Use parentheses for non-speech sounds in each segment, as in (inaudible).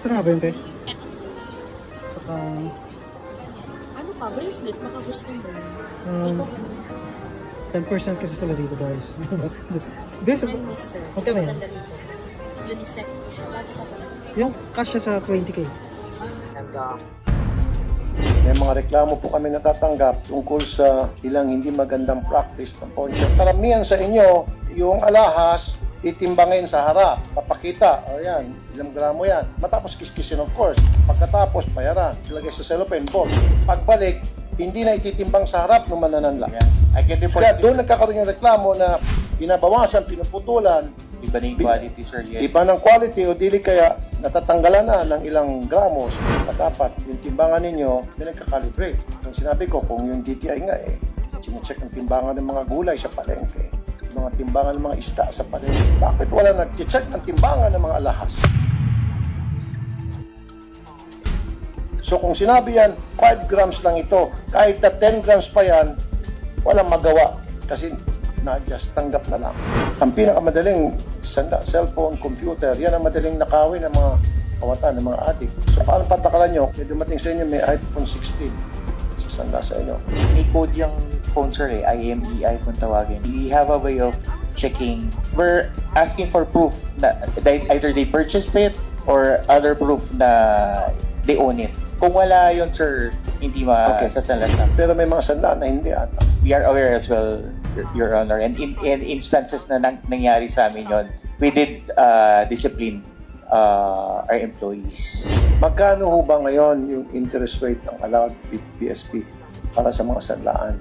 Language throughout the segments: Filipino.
Saan nga ba yun, te? Saka, Ano pa? Bracelet. Baka gusto mo. um, Ito. 10% kasi sila dito, guys. (laughs) Mo, sir. Okay na yan. Unisex yung cash siya sa 20k. May mga reklamo po kami natatanggap tungkol sa ilang hindi magandang practice ng pawn shop. Karamihan sa inyo, yung alahas, itimbangin sa harap, papakita, o yan, ilang gramo yan. Matapos kiskisin of course. Pagkatapos, bayaran. Ilagay sa cellophane box. Pagbalik, hindi na ititimbang sa harap ng manananla. I can report Kaya doon nagkakaroon yung reklamo na binabawasan, pinuputulan, iba na yung quality, sir. Yes. iba ng quality o dili kaya natatanggalan na ng ilang gramos at dapat yung timbangan ninyo pinagkakalibrate. Yung sinabi ko, kung yung DTI nga eh, sinecheck ang timbangan ng mga gulay sa palengke, mga timbangan ng mga isda sa palengke. Bakit wala nag-check ng timbangan ng mga alahas? So kung sinabi yan, 5 grams lang ito, kahit na 10 grams pa yan, walang magawa kasi na-adjust, tanggap na lang. Ang pinakamadaling sanda, cellphone, computer, yan ang madaling nakawin ng mga kawatan, ng mga adik. So paano patakalan nyo? May dumating sa inyo, may iPhone 16 sa sanda sa inyo. May code yung phone, sir, eh. IMEI kung tawagin. We have a way of checking. We're asking for proof na that either they purchased it or other proof na they own it. Kung wala yun, sir, hindi Okay. masasalasa. Pero may mga sanda na hindi ata. We are aware as well, Your, Honor. And in, in instances na nang, nangyari sa amin yun, we did uh, discipline uh, our employees. Magkano ho ba ngayon yung interest rate ng allowed PSP para sa mga sanlaan?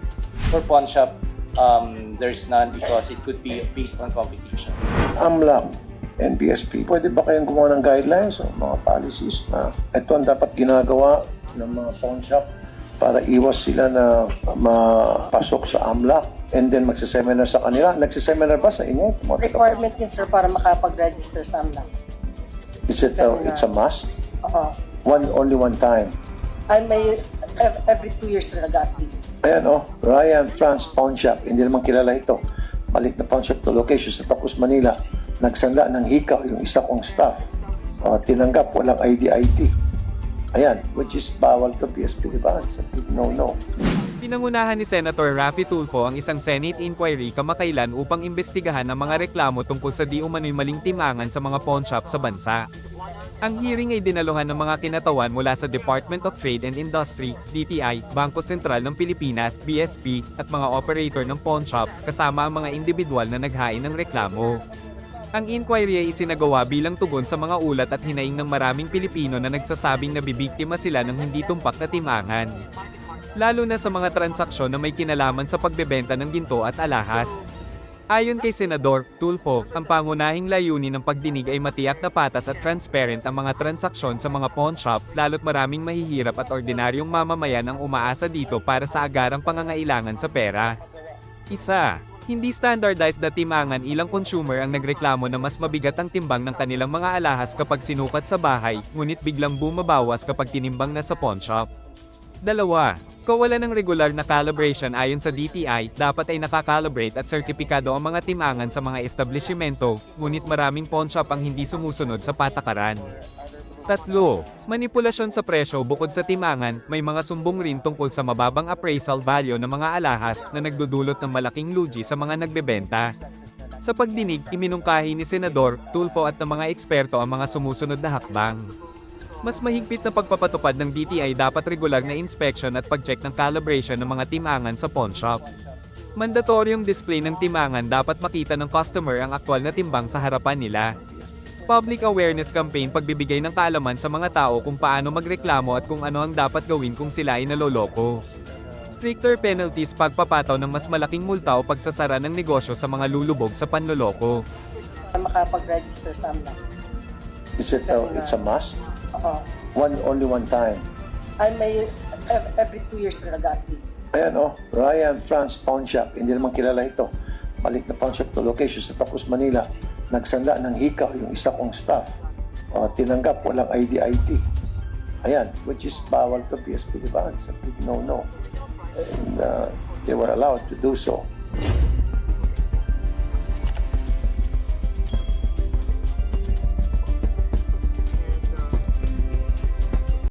For pawn shop, um, there's none because it could be based on competition. AMLAC, NBSP, pwede ba kayong gumawa ng guidelines o mga policies na ito ang dapat ginagawa ng mga pawn shop para iwas sila na mapasok sa AMLAC and then magsiseminar sa kanila. Nagsiseminar ba sa inyo? Taga- requirement yun sir para makapag-register sa AMLAC. Is it a, it's a must? Oo. One, only one time. Ay may ev- every two years sir nag-update. Ayan oh, Ryan France Pawn Shop. Hindi naman kilala ito. Balik na pawn shop to location sa Tacos, Manila. Nagsanda ng hikaw yung isa kong staff. Uh, tinanggap, walang ID-ID. Ayan, which is bawal to PSP, di ba? It's a big no-no. Pinangunahan ni Senator Raffy Tulfo ang isang Senate inquiry kamakailan upang imbestigahan ang mga reklamo tungkol sa di umano'y maling timangan sa mga pawn shop sa bansa. Ang hearing ay dinaluhan ng mga kinatawan mula sa Department of Trade and Industry, DTI, Bangko Sentral ng Pilipinas, BSP, at mga operator ng pawn shop, kasama ang mga individual na naghain ng reklamo. Ang inquiry ay isinagawa bilang tugon sa mga ulat at hinaing ng maraming Pilipino na nagsasabing nabibiktima sila ng hindi tumpak na timangan. Lalo na sa mga transaksyon na may kinalaman sa pagbebenta ng ginto at alahas. Ayon kay Senador Tulfo, ang pangunahing layunin ng pagdinig ay matiyak na patas at transparent ang mga transaksyon sa mga pawn shop, lalo't maraming mahihirap at ordinaryong mamamayan ang umaasa dito para sa agarang pangangailangan sa pera. Isa, hindi standardized na timangan ilang consumer ang nagreklamo na mas mabigat ang timbang ng kanilang mga alahas kapag sinukat sa bahay, ngunit biglang bumabawas kapag tinimbang na sa pawn shop. Dalawa, kawalan ng regular na calibration ayon sa DTI, dapat ay nakakalibrate at sertipikado ang mga timangan sa mga establishmento, ngunit maraming pawn shop ang hindi sumusunod sa patakaran. Tatlo, manipulasyon sa presyo bukod sa timangan, may mga sumbong rin tungkol sa mababang appraisal value ng mga alahas na nagdudulot ng malaking lugi sa mga nagbebenta. Sa pagdinig, iminungkahi ni Senador, Tulfo at ng mga eksperto ang mga sumusunod na hakbang. Mas mahigpit na pagpapatupad ng DTI dapat regular na inspection at pag-check ng calibration ng mga timangan sa pawn shop. Mandatoryong display ng timangan dapat makita ng customer ang aktwal na timbang sa harapan nila. Public awareness campaign pagbibigay ng kaalaman sa mga tao kung paano magreklamo at kung ano ang dapat gawin kung sila ay naloloko. Stricter penalties pagpapataw ng mas malaking multa o pagsasara ng negosyo sa mga lulubog sa panloloko. Makapag-register sa AMLAC. Is it a, it's a must? Oo. One, only one time. Ay may ev- every two years sir nag-update. Ayan oh, Ryan France Pawn Shop. Hindi naman kilala ito. Balik na pawn shop to location sa Tacos, Manila. Nagsanda ng hikaw yung isa kong staff. Uh, tinanggap, walang ID-ID. Ayan, which is bawal to PSP, di ba? It's a big no-no. And uh, they were allowed to do so.